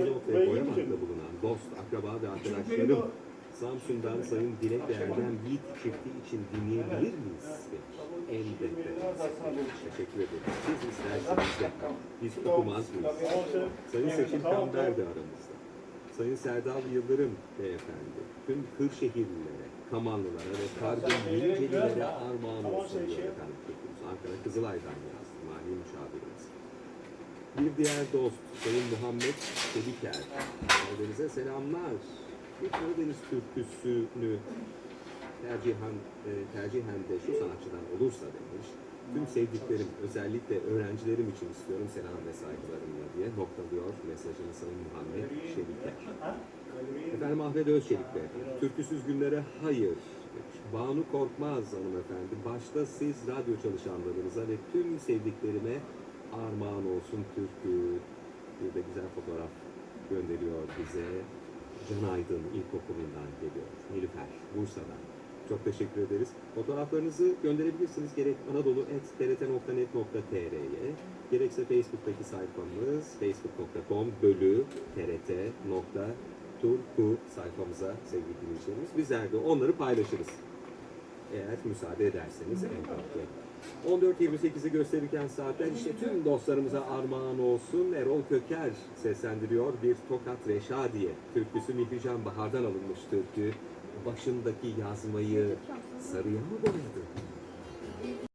Sinop ve Boyamak'ta bulunan dost, akraba ve arkadaşlarım Samsun'dan Sayın Dilek ve Erdem Yiğit çifti için dinleyebilir miyiz? Elbette. Teşekkür ederim. Siz isterseniz de biz okumaz mıyız? Sayın Seçim Kamber de aramızda. Sayın Serdal Yıldırım beyefendi, tüm Kırşehirlilere, Kamanlılara ve Kargın Yenicelilere armağan olsun diyor efendim. Ankara Kızılay'dan yazdı mali müşavirimiz. Bir diğer dost Sayın Muhammed Çeliker. Karadenize selamlar. Bir Karadeniz türküsünü tercihen, e, tercihen de şu sanatçıdan olursa demiş. Tüm sevdiklerim, özellikle öğrencilerim için istiyorum selam ve saygılarımla diye noktalıyor mesajını Sayın Muhammed Çeliker. Efendim Ahmet Özçelik Beyefendi, türküsüz günlere hayır. Banu Korkmaz hanımefendi, başta siz radyo çalışanlarınıza ve tüm sevdiklerime armağan olsun türkü. Bir de güzel fotoğraf gönderiyor bize. Can Aydın İlkokulu'ndan geliyor. Nilüfer, Bursa'dan. Çok teşekkür ederiz. Fotoğraflarınızı gönderebilirsiniz gerek anadolu.trt.tr'ye gerekse Facebook'taki sayfamız facebook.com bölü trt.turku sayfamıza sevgili dinleyicilerimiz. Bizler de onları paylaşırız. Eğer müsaade ederseniz elbette. 14.28'i gösterirken saatler işte tüm dostlarımıza armağan olsun. Erol Köker seslendiriyor bir Tokat Reşadiye türküsü Mihrican Bahar'dan alınmış türkü. Başındaki yazmayı sarıya mı boyadı?